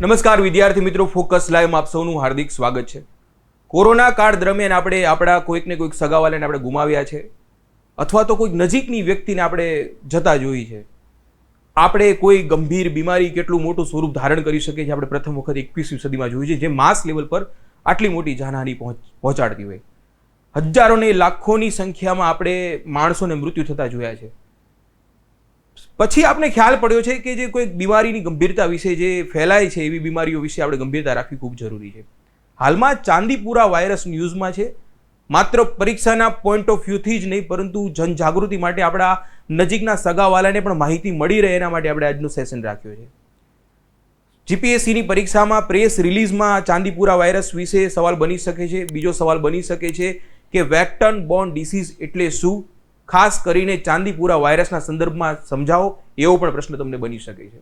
નમસ્કાર, વિદ્યાર્થી મિત્રો, ફોકસ લાઈવમાં આપ સૌનું હાર્દિક સ્વાગત છે. કોરોના કાળ દરમિયાન આપણે આપણા કોઈકને કોઈક સગાવાલાને આપણે ગુમાવ્યા છે, અથવા તો કોઈક નજીકની વ્યક્તિને આપણે જતા જોઈ છે. આપણે કોઈ ગંભીર બીમારી કેટલું મોટું સ્વરૂપ ધારણ કરી શકે છે આપણે પ્રથમ વખત એકવીસમી સદીમાં જોયું છે, જે માસ લેવલ પર આટલી મોટી જાનહાની પહોંચ, પહોંચાડતી હોય. હજારોને લાખોની સંખ્યામાં આપણે માણસોને મૃત્યુ થતા જોયા છે. પછી આપણે ખ્યાલ પડ્યો છે કે જે કોઈ બીમારીની ગંભીરતા વિશે જે ફેલાય છે એવી બીમારીઓ વિશે આપણે ગંભીરતા રાખવી ખૂબ જરૂરી છે. હાલમાં ચાંદીપુરા વાયરસ ન્યૂઝમાં છે. માત્ર પરીક્ષાના પોઈન્ટ ઓફ વ્યૂથી જ નહીં, પરંતુ જનજાગૃતિ માટે આપણા નજીકના સગાવાલાને પણ માહિતી મળી રહે એના માટે આપણે આજનું સેશન રાખ્યું છે. જીપીએસસીની પરીક્ષામાં પ્રેસ રિલીઝમાં ચાંદીપુરા વાયરસ વિશે સવાલ બની શકે છે. બીજો સવાલ બની શકે છે કે વેક્ટન બોર્ન ડિસીઝ એટલે શું? ખાસ કરીને ચાંદીપુરા વાયરસના સંદર્ભમાં સમજાવો, એવો પણ પ્રશ્ન તમને બની શકે છે.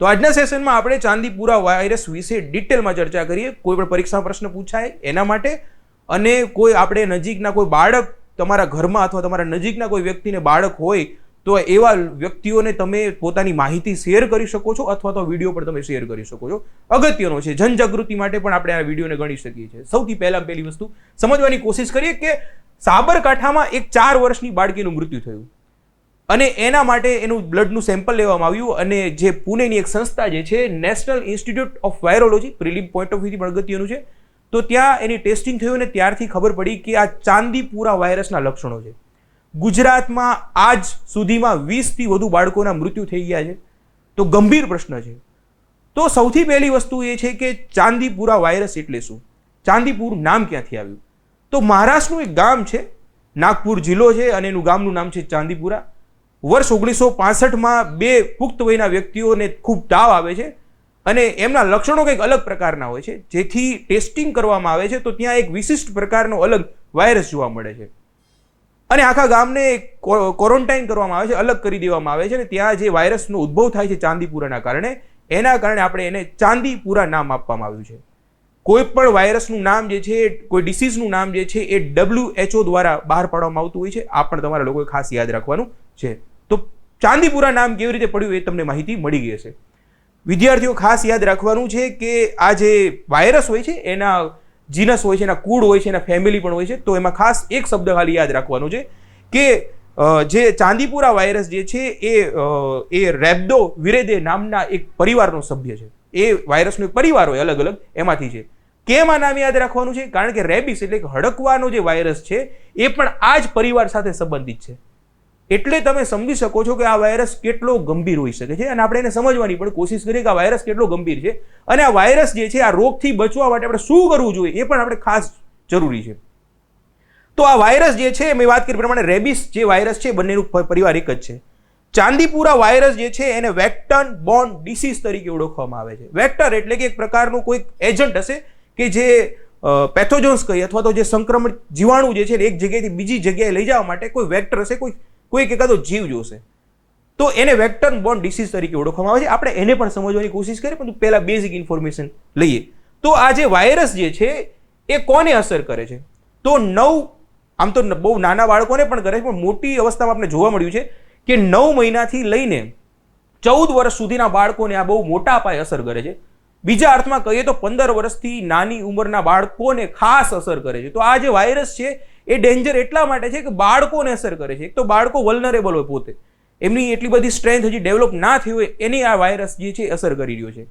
તો આજના સેશનમાં આપણે ચાંદીપુરા વાયરસ વિશે ડિટેલમાં ચર્ચા કરીએ. કોઈ પણ પરીક્ષામાં પ્રશ્ન પૂછાય એના માટે અને કોઈ આપણે નજીકના કોઈ બાળક તમારા ઘરમાં અથવા તમારા નજીકના કોઈ વ્યક્તિને બાળક હોય તો એવા વ્યક્તિઓને તમે પોતાની માહિતી શેર કરી શકો છો અથવા તો વીડિયો પણ તમે શેર કરી શકો છો. અગત્યનો છે, જનજાગૃતિ માટે પણ આપણે આ વિડીયોને ગણી શકીએ છીએ. સૌથી પહેલા પહેલી વસ્તુ, સમજવાની કોશિશ કરીએ કે સાબરકાંઠામાં એક ચાર વર્ષની બાળકીનું મૃત્યુ થયું. અને એના માટે એનું બ્લડનું સેમ્પલ લેવામાં આવ્યું અને જે પુણેની એક સંસ્થા જે છે, national institute of virology, prelim point of વ્યૂથી પણ અગત્યનું છે. તો ત્યાં એની ટેસ્ટિંગ થયું અને ત્યારથી ખબર પડી કે આ ચાંદીપુરા વાયરસના લક્ષણો છે. ગુજરાતમાં આજ સુધીમાં વીસથી વધુ બાળકોના મૃત્યુ થઈ ગયા છે. તો ગંભીર પ્રશ્ન છે. તો સૌથી પહેલી વસ્તુ એ છે કે ચાંદીપુરા વાયરસ એટલે શું? ચાંદીપુર નામ ક્યાંથી આવ્યું? તો મહારાષ્ટ્રનું એક ગામ છે, નાગપુર જિલ્લો છે અને એનું ગામનું નામ છે ચાંદીપુરા. વર્ષ ઓગણીસો પાસઠમાં બે પુખ્ત વયના વ્યક્તિઓને ખૂબ તાવ આવે છે અને એમના લક્ષણો કંઈક અલગ પ્રકારના હોય છે. જેથી ટેસ્ટિંગ કરવામાં આવે છે તો ત્યાં એક વિશિષ્ટ પ્રકારનો અલગ વાયરસ જોવા મળે છે. અને આખા ગામને ક્વોરન્ટાઇન કરવામાં આવે છે, અલગ કરી દેવામાં આવે છે અને ત્યાં જે વાયરસનો ઉદ્ભવ થાય છે ચાંદીપુરાના કારણે, એના કારણે આપણે એને ચાંદીપુરા નામ આપવામાં આવ્યું છે. કોઈ પણ વાયરસનું નામ જે છે, કોઈ ડિસીઝનું નામ જે છે, એ ડબલ્યુ એચઓ દ્વારા બહાર પાડવામાં આવતું હોય છે. આ પણ તમારા લોકોએ ખાસ યાદ રાખવાનું છે. તો ચાંદીપુરા નામ કેવી રીતે પડ્યું એ તમને માહિતી મળી ગઈ હશે. વિદ્યાર્થીઓ ખાસ યાદ રાખવાનું છે કે આ જે વાયરસ હોય છે, એના જીનસ હોય છે, એના કુળ હોય છે, એના ફેમિલી પણ હોય છે, તો એમાં ખાસ એક શબ્દ ખાલી યાદ રાખવાનો છે કે જે ચાંદીપુરા વાયરસ જે છે, એ એ રેબડો વિરેદે નામના એક પરિવારનો સભ્ય છે. એ વાયરસનો એક પરિવાર હોય અલગ અલગ, એમાંથી છે. કેમ આ નામ યાદ રાખવાનું છે? કારણ કે રેબિસ એટલે હડકવાનો જે વાયરસ છે, એ પણ આ જ પરિવાર સાથે સંબંધિત છે. એટલે તમે સમજી શકો છો કે આ વાયરસ કેટલો ગંભીર હોઈ શકે છે અને આપણે એને સમજવાની પણ કોશિશ કરીએ કે આ વાયરસ કેટલો ગંભીર છે અને આ વાયરસ જે છે આ રોગથી બચવા માટે આપણે શું કરવું જોઈએ એ પણ આપણે ખાસ જરૂરી છે. તો આ વાયરસ જે છે, મેં વાત કરી પ્રમાણે રેબિસ જે વાયરસ છે, બંનેનું પરિવાર એક જ છે. ચાંદીપુરા વાયરસ જે છે, એને વેક્ટન બોન્ડ ડિસીઝ તરીકે ઓળખવામાં આવે છે. વેક્ટર એટલે કે એક પ્રકારનું કોઈક એજન્ટ હશે કે જે પેથોજોન્સ કહીએ અથવા તો જે સંક્રમણ જીવાણુ જે છે એક જગ્યાએથી બીજી જગ્યાએ લઈ જવા માટે કોઈ વેક્ટર હશે, કોઈ કોઈક એકાદો જીવ જોશે. તો એને વેક્ટર બોર્ન ડિસીઝ તરીકે ઓળખવામાં આવે છે. આપણે એને પણ સમજવાની કોશિશ કરીએ, પરંતુ પહેલાં બેઝિક ઇન્ફોર્મેશન લઈએ. તો આ જે વાયરસ જે છે, એ કોને અસર કરે છે? તો નવ, આમ તો બહુ નાના બાળકોને પણ કરે છે, પણ મોટી અવસ્થામાં આપણે જોવા મળ્યું છે કે નવ મહિનાથી લઈને ચૌદ વર્ષ સુધીના બાળકોને આ બહુ મોટા પાયે અસર કરે છે. બીજા અર્થમાં કહીએ તો પંદર વર્ષથી નાની ઉંમરના બાળકોને ખાસ અસર કરે છે. તો આ જે વાયરસ છે, એ ડેન્જર એટલા માટે છે કે બાળકોને અસર કરે છે. એક તો બાળકો વલનરેબલ હોય પોતે. એમની એટલી બધી સ્ટ્રેન્થ હજી ડેવલપ ના થઈ હોય, એની આ વાયરસ જે છે અસર કરી રહ્યો છે.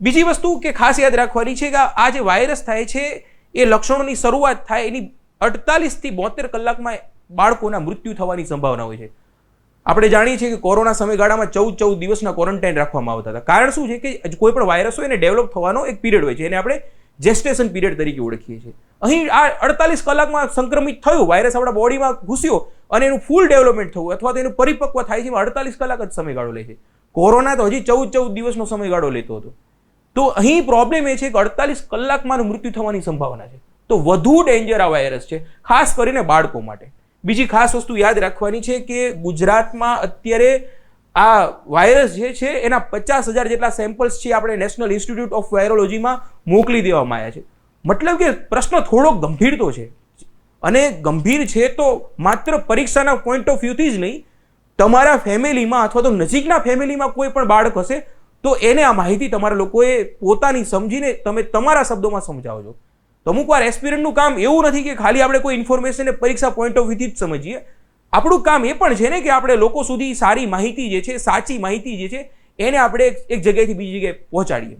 બીજી વસ્તુ કે ખાસ યાદ રાખવાની છે કે આ જે વાયરસ થાય છે, એ લક્ષણોની શરૂઆત થાય એની અડતાલીસથી બોતેર કલાકમાં બાળકોના મૃત્યુ થવાની સંભાવના હોય છે. આપણે જાણીએ છીએ કે કોરોના સમયગાળામાં ચૌદ ચૌદ દિવસના ક્વોરન્ટાઇન રાખવામાં આવતા હતા. કારણ શું છે કે કોઈ પણ વાયરસ હોય એને ડેવલપ થવાનો એક પીરિયડ હોય છે, એને આપણે જેસ્ટેશન પીરિયડ તરીકે ઓળખીએ છીએ. અહીં આ અડતાલીસ કલાકમાં સંક્રમિત થયું વાયરસ આપણા બોડીમાં ઘૂસ્યો અને એનું ફૂલ ડેવલપમેન્ટ થયું અથવા તો એનું પરિપક્વ થાય છે એમાં અડતાલીસ કલાક જ સમયગાળો લે છે. કોરોના તો હજી ચૌદ ચૌદ દિવસનો સમયગાળો લેતો હતો. તો અહીં પ્રોબ્લેમ એ છે કે અડતાલીસ કલાકમાં મૃત્યુ થવાની સંભાવના છે. તો વધુ ડેન્જર આ વાયરસ છે, ખાસ કરીને બાળકો માટે. બીજી ખાસ વસ્તુ યાદ રાખવાની છે કે ગુજરાતમાં અત્યારે આ વાયરસ જે છે, એના પચાસ હજાર જેટલા સેમ્પલ્સ છે આપણે નેશનલ ઇન્સ્ટિટ્યૂટ ઓફ વાયરોલોજીમાં મોકલી દેવામાં આવ્યા છે. મતલબ કે પ્રશ્ન થોડો ગંભીર તો છે. અને ગંભીર છે તો માત્ર પરીક્ષાના પોઈન્ટ ઓફ વ્યૂથી જ નહીં, તમારા ફેમિલીમાં અથવા તો નજીકના ફેમિલીમાં કોઈ પણ બાળક હશે, તો એને આ માહિતી તમારા લોકોએ પોતાની સમજીને તમે તમારા શબ્દોમાં સમજાવો છો તો અમુક વાર એસ્પિરન્ટનું કામ એવું નથી કે ખાલી આપણે કોઈ ઇન્ફોર્મેશન પરીક્ષા પોઈન્ટ ઓફ વ્યૂથી જ સમજીએ. આપણું કામ એ પણ છે ને કે આપણે લોકો સુધી સારી માહિતી જે છે, સાચી માહિતી જે છે, એને આપણે એક એક જગ્યાએથી બીજી જગ્યાએ પહોંચાડીએ.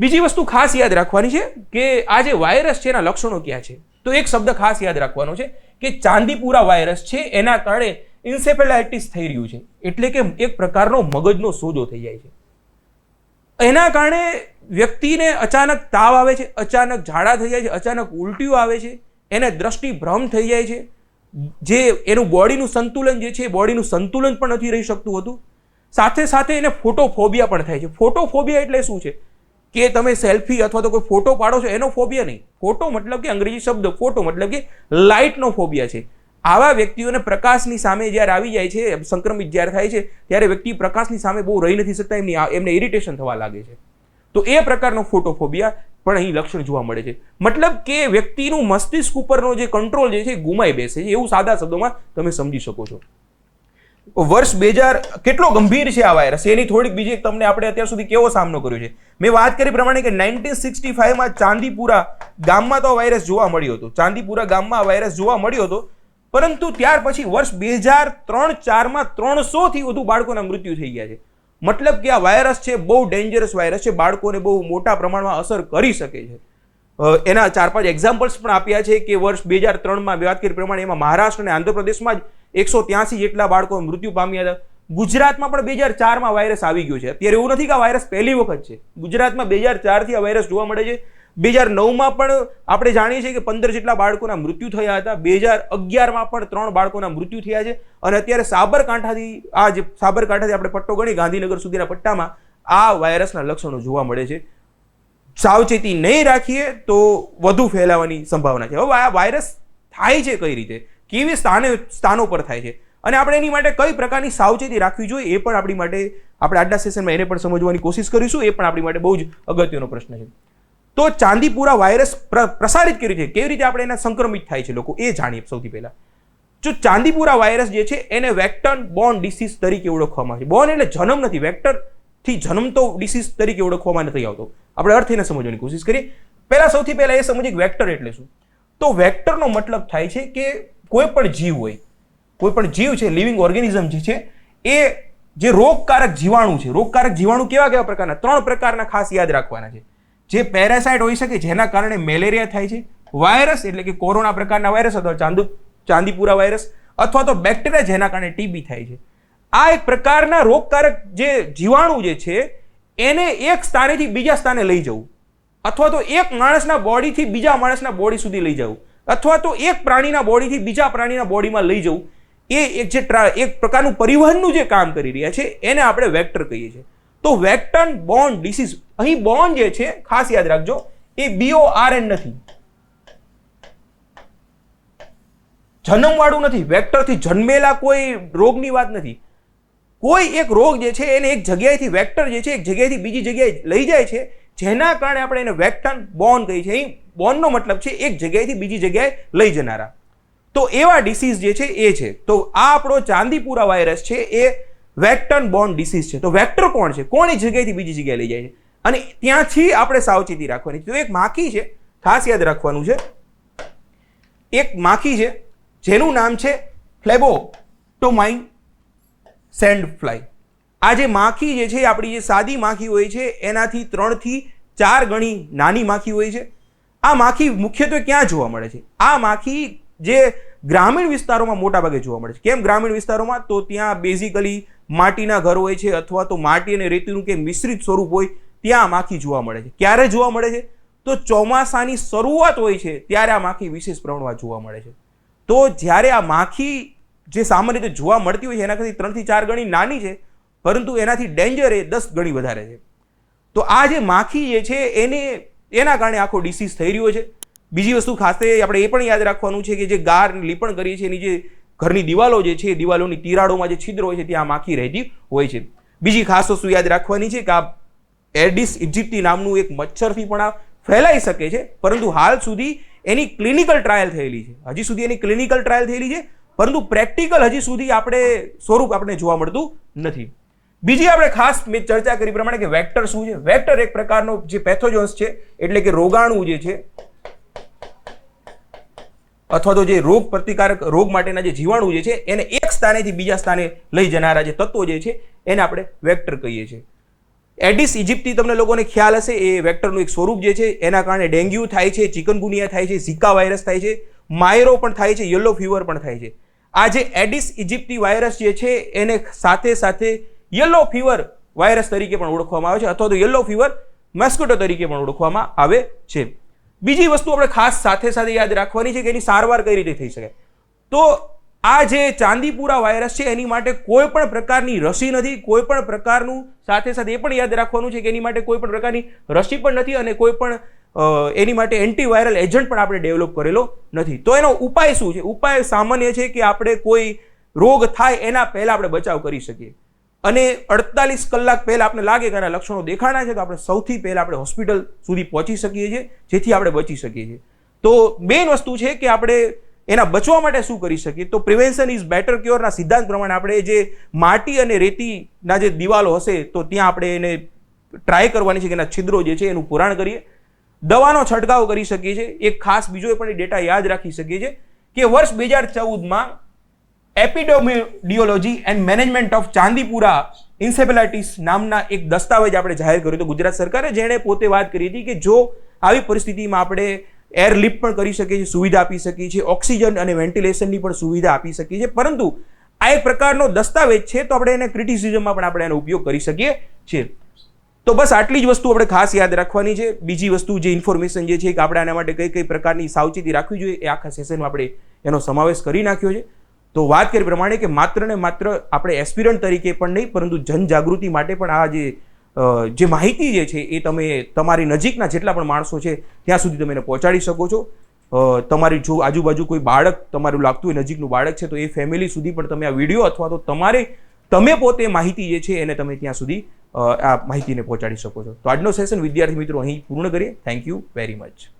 બીજી વસ્તુ ખાસ યાદ રાખવાની છે કે આ જે વાયરસ છે એના લક્ષણો ક્યાં છે? તો એક શબ્દ ખાસ યાદ રાખવાનો છે કે ચાંદીપુરા વાયરસ છે, એના કારણે ઇન્સેફેલાઇટિસ થઈ રહ્યું છે. એટલે કે એક પ્રકારનો મગજનો સોજો થઈ જાય છે. એના કારણે વ્યક્તિને અચાનક તાવ આવે છે, અચાનક ઝાડા થઈ જાય છે, અચાનક ઉલટીઓ આવે છે, એને દ્રષ્ટિ ભ્રમ થઈ જાય છે. જે એનું બોડીનું સંતુલન જે છે બોડીનું સંતુલન પણ નથી રહી શકતું હતું. સાથે સાથે એને ફોટોફોબિયા પણ થાય છે. ફોટોફોબિયા એટલે શું છે? કે તમે સેલ્ફી અથવા તો કોઈ ફોટો પાડો છો, એનો ફોબિયા નહીં. ફોટો મતલબ કે અંગ્રેજી શબ્દ ફોટો મતલબ કે લાઇટનો ફોબિયા છે. આવા વ્યક્તિઓને પ્રકાશની સામે જ્યારે આવી જાય છે, સંક્રમિત જ્યારે થાય છે, ત્યારે વ્યક્તિ પ્રકાશની સામે બહુ રહી નથી શકતા, એમની એમને ઇરિટેશન થવા લાગે છે. તો એ પ્રકારનો ફોટોફોબિયા પણ અહીં લક્ષણ જોવા મળે છે. મતલબ કે વ્યક્તિનું મસ્તિષ્ક ઉપરનો જે કંટ્રોલ જે છે ગુમાઈ બેસે છે, એવું સાદા શબ્દોમાં તમે સમજી શકો છો. વર્ષ બે હજાર કેટલો ગંભીર છે આ વાયરસ એની થોડીક બીજી તમને આપણે અત્યાર સુધી કેવો સામનો કર્યો છે? મેં વાત કરી પ્રમાણે કે નાઇન્ટીન સિક્સટી ફાઈવમાં ચાંદીપુરા ગામમાં તો વાયરસ જોવા મળ્યો હતો. ચાંદીપુરા ગામમાં વાયરસ જોવા મળ્યો હતો પરંતુ ત્યાર પછી વર્ષ બે હજાર ત્રણ ચારમાં ત્રણસોથી વધુ બાળકોના મૃત્યુ થઈ ગયા છે. મતલબ કે આ વાયરસ છે, બહુ ડેન્જરસ વાયરસ છે, બાળકોને બહુ મોટા પ્રમાણમાં અસર કરી શકે છે. એના ચાર પાંચ એક્ઝામ્પલ્સ પણ આપ્યા છે કે વર્ષ બે હજાર ત્રણમાં વાત કરી પ્રમાણે એમાં મહારાષ્ટ્ર અને આંધ્રપ્રદેશમાં જ એકસો ત્યાંસી જેટલા બાળકો મૃત્યુ પામ્યા હતા. ગુજરાતમાં પણ બે હજાર ચારમાં વાયરસ આવી ગયો છે. અત્યારે એવું નથી કે આ વાયરસ પહેલી વખત છે. ગુજરાતમાં બે હજાર ચારથી આ વાયરસ જોવા મળે છે. બે હજાર નવમાં પણ આપણે જાણીએ છીએ કે પંદર જેટલા બાળકોના મૃત્યુ થયા હતા. બે હજાર અગિયારમાં પણ ત્રણ બાળકોના મૃત્યુ થયા છે. અને અત્યારે સાબરકાંઠાથી, આ જે સાબરકાંઠાથી આપણે પટ્ટો ગણી, ગાંધીનગર સુધીના પટ્ટામાં આ વાયરસના લક્ષણો જોવા મળે છે. સાવચેતી નહીં રાખીએ તો વધુ ફેલાવાની સંભાવના છે. હવે આ વાયરસ થાય છે કઈ રીતે? કેવી સ્થાને, સ્થાનો પર થાય છે? અને આપણે એની માટે કઈ પ્રકારની સાવચેતી રાખવી જોઈએ એ પણ આપણી માટે, આપણે આજના સેશનમાં એને પણ સમજવાની કોશિશ કરીશું. એ પણ આપણી માટે બહુ જ અગત્યનો પ્રશ્ન છે. તો ચાંદીપુરા વાયરસ પ્રસારિત કર્યું છે. કેવી રીતે આપણે એના સંક્રમિત થાય છે લોકો? એ જાણીએ સૌથી પહેલા. જો ચાંદીપુરા વાયરસ જે છે, એને વેક્ટન બોર્ન ડિસીઝ તરીકે ઓળખવામાં આવે છે. બોર્ન એટલે જન્મ નથી, વેક્ટરથી જન્મતો ડિસીઝ તરીકે ઓળખવામાં નથી આવતો. આપણે અર્થ એને સમજવાની કોશિશ કરીએ. પહેલા સૌથી પહેલા એ સમજીએ વેક્ટર એટલે શું? તો વેક્ટરનો મતલબ થાય છે કે કોઈ પણ જીવ હોય કોઈ પણ જીવ છે, લિવિંગ ઓર્ગેનિઝમ જે છે, એ જે રોગકારક જીવાણુ છે, રોગકારક જીવાણુ કેવા કેવા પ્રકારના? ત્રણ પ્રકારના ખાસ યાદ રાખવાના છે. જે પેરાસાઇટ હોઈ શકે જેના કારણે મેલેરિયા થાય છે વાયરસ એટલે કે કોરોના પ્રકારના વાયરસ અથવા ચાંદુ, ચાંદીપુરા વાયરસ અથવા તો બેક્ટેરિયા જેના કારણે ટીબી થાય છે. આ એક પ્રકારના રોગકારક જે જીવાણુ જે છે, એને એક સ્થાનેથી બીજા સ્થાને લઈ જવું. અથવા તો એક માણસના બોડીથી બીજા માણસના બોડી સુધી લઈ જવું. અથવા તો એક પ્રાણીના બોડીથી બીજા પ્રાણીના બોડીમાં લઈ જવું. એ એક જે એક પ્રકારનું પરિવહનનું જે કામ કરી રહ્યા છે, એને આપણે વેક્ટર કહીએ છીએ. તો વેક્ટન બોન્ડ ડિસીઝ અહીં બોન્ડ જે છે, ખાસ યાદ રાખજો, એ બીઓ આર એન નથી. જન્મવાળું નથી વેક્ટરથી જન્મેલા કોઈ રોગની વાત નથી. કોઈ એક રોગ જે છે, એને એક જગ્યાએથી વેક્ટર જે છે, એક જગ્યાએથી બીજી જગ્યાએ લઈ જાય છે, જેના કારણે આપણે એને વેક્ટન બોન કહીએ છીએ. અહીં બોનનો મતલબ છે, એક જગ્યાએથી બીજી જગ્યાએ લઈ જનારા. તો એવા ડિસીઝ જે છે, એ છે. તો આ આપણો ચાંદીપુરા વાયરસ છે, એ વેક્ટન બોર્ન ડિસીઝ છે. તો વેક્ટર કોણ છે? કોણ એક જગ્યાએથી બીજી જગ્યાએ લઈ જાય છે? અને ત્યાંથી આપણે સાવચેતી રાખવાની. તો એક માખી છે, ખાસ યાદ રાખવાનું છે. એક માખી છે, જેનું નામ છે ફ્લેબોટોમાઇન સેન્ડ ફ્લાય આ જે માખી જે છે આપણી જે સાદી માખી હોય છે, એનાથી ત્રણથી ચાર ગણી નાની માખી હોય છે. આ માખી મુખ્યત્વે ક્યાં જોવા મળે છે? આ માખી જે ગ્રામીણ વિસ્તારોમાં મોટા ભાગે જોવા મળે છે. કેમ ગ્રામીણ વિસ્તારોમાં? તો ત્યાં બેઝિકલી માટીના ઘર હોય છે અથવા તો માટી અને રેતીનું કે મિશ્રિત સ્વરૂપ હોય, ત્યાં માખી જોવા મળે છે. ક્યારે જોવા મળે છે? તો ચોમાસાની શરૂઆત હોય છે, ત્યારે આ માખી વિશેષ પ્રમાણમાં જોવા મળે છે. તો જ્યારે આ માખી જે સામાન્ય રીતે જોવા મળતી હોય છે એના કરતી ત્રણથી ચાર ગણી નાની છે, પરંતુ એનાથી ડેન્જર એ દસ ગણી વધારે છે. તો આ જે માખી જે છે, એને, એના કારણે આખો ડિસીઝ થઈ રહ્યો છે. બીજી વસ્તુ ખાસ આપણે એ પણ યાદ રાખવાનું છે કે જે ગાર લીપણ કરીએ છીએ, એની જે ઘરની દિવાલો જે છે એ દિવાલોની તિરાડોમાં જે છિદ્રો હોય છે ત્યાં માખી રહેતી હોય છે. બીજી ખાસ વસ્તુ યાદ રાખવાની છે કે આ એડિસ ઇજિપ્ટી નામનું એક મચ્છરથી પણ આ ફેલાઈ શકે છે, પરંતુ હાલ સુધી એની ક્લિનિકલ ટ્રાયલ થયેલી છે. હજી સુધી એની ક્લિનિકલ ટ્રાયલ થયેલી છે, પરંતુ પ્રેક્ટિકલ હજી સુધી આપણે સ્વરૂપ આપણે જોવા મળતું નથી. બીજી આપણે ખાસ મેં ચર્ચા કરી પ્રમાણે કે વેક્ટર શું છે? વેક્ટર એક પ્રકારનો જે પેથોજન્સ છે, એટલે કે રોગાણુ જે છે અથવા તો જે રોગ પ્રતિકારક રોગ માટેના જે જીવાણુ જે છે, એને એક સ્થાનેથી બીજા સ્થાને લઈ જનારા જે તત્વો જે છે, એને આપણે વેક્ટર કહીએ છીએ. એડિસ ઇજિપ્તી તમને લોકોને ખ્યાલ હશે, એ વેક્ટરનું એક સ્વરૂપ જે છે, એના કારણે ડેન્ગ્યુ થાય છે, ચિકનગુનિયા થાય છે, ઝીકા વાયરસ થાય છે, માયરો પણ થાય છે, યલો ફીવર પણ થાય છે. આ જે એડિસ ઇજિપ્તી વાયરસ જે છે, એને સાથે સાથે યલો ફીવર વાયરસ તરીકે પણ ઓળખવામાં આવે છે, અથવા તો યલો ફીવર મેસ્કોટો તરીકે પણ ઓળખવામાં આવે છે. બીજી વસ્તુ આપણે ખાસ સાથે સાથે યાદ રાખવાની છે કે એની સારવાર કઈ રીતે થઈ શકે. તો આ જે ચાંદીપુરા વાયરસ છે, એની માટે કોઈ પણ પ્રકારની રસી નથી, કોઈ પણ પ્રકારનું સાથે સાથે એ પણ યાદ રાખવાનું છે કે એની માટે કોઈ પણ પ્રકારની રસી પણ નથી અને કોઈ પણ એની માટે એન્ટીવાયરલ એજન્ટ પણ આપણે ડેવલપ કરેલો નથી. તો એનો ઉપાય શું છે? ઉપાય સામાન્ય છે કે આપણે કોઈ રોગ થાય એના પહેલાં આપણે બચાવ કરી શકીએ. અને અડતાલીસ કલાક પહેલાં આપણે લાગે કે આના લક્ષણો દેખાણા છે, તો આપણે સૌથી પહેલાં આપણે હોસ્પિટલ સુધી પહોંચી શકીએ છીએ, જેથી આપણે બચી શકીએ છીએ. તો મેઇન વસ્તુ છે કે આપણે એના બચવા માટે શું કરી શકીએ? તો પ્રિવેન્શન ઇઝ બેટર ક્યોરના સિદ્ધાંત પ્રમાણે આપણે જે માટી અને રેતીના જે દિવાલો હશે, તો ત્યાં આપણે એને ટ્રાય કરવાની છે કે એના છિદ્રો જે છે એનું પુરાણ કરીએ. દવાનો છંટકાવ કરી શકીએ છીએ. એક ખાસ બીજો પણ ડેટા યાદ રાખી શકીએ છીએ કે વર્ષ બે હજાર ચૌદમાં epidemiology and management of Chandipura encephalitis નામના એક દસ્તાવેજ આપણે જાહેર કર્યો હતો ગુજરાત સરકારે, જેણે પોતે વાત કરી હતી કે જો આવી પરિસ્થિતિમાં આપણે એર લિફ્ટ પણ કરી શકીએ છીએ, સુવિધા આપી શકીએ છીએ, ઓક્સિજન અને વેન્ટિલેશનની પણ સુવિધા આપી શકીએ છીએ, પરંતુ આ એક પ્રકારનો દસ્તાવેજ છે, તો આપણે એને ક્રિટિસિઝમમાં પણ આપણે એનો ઉપયોગ કરી શકીએ છીએ. તો બસ આટલી જ વસ્તુ આપણે ખાસ યાદ રાખવાની છે. બીજી વસ્તુ જે ઇન્ફોર્મેશન જે છે કે આપણે આના માટે કઈ કઈ પ્રકારની સાવચેતી રાખવી જોઈએ, એ આખા સેશનમાં આપણે એનો સમાવેશ કરી નાખ્યો છે. તો વાત કરી પ્રમાણે કે માત્ર ને માત્ર આપણે એસ્પિરન્ટ તરીકે પણ નહીં, પરંતુ જનજાગૃતિ માટે પણ આ જે જે માહિતી જે છે એ તમે તમારી નજીકના જેટલા પણ માણસો છે, ત્યાં સુધી તમે એને પહોંચાડી શકો છો. તમારી જો આજુબાજુ કોઈ બાળક તમારું લાગતું હોય, નજીકનું બાળક છે, તો એ ફેમિલી સુધી પણ તમે આ વીડિયો અથવા તો તમારે, તમે પોતે માહિતી જે છે એને તમે ત્યાં સુધી આ માહિતીને પહોંચાડી શકો છો. તો આજનો સેશન વિદ્યાર્થી મિત્રો અહીં પૂર્ણ કરીએ. Thank you very much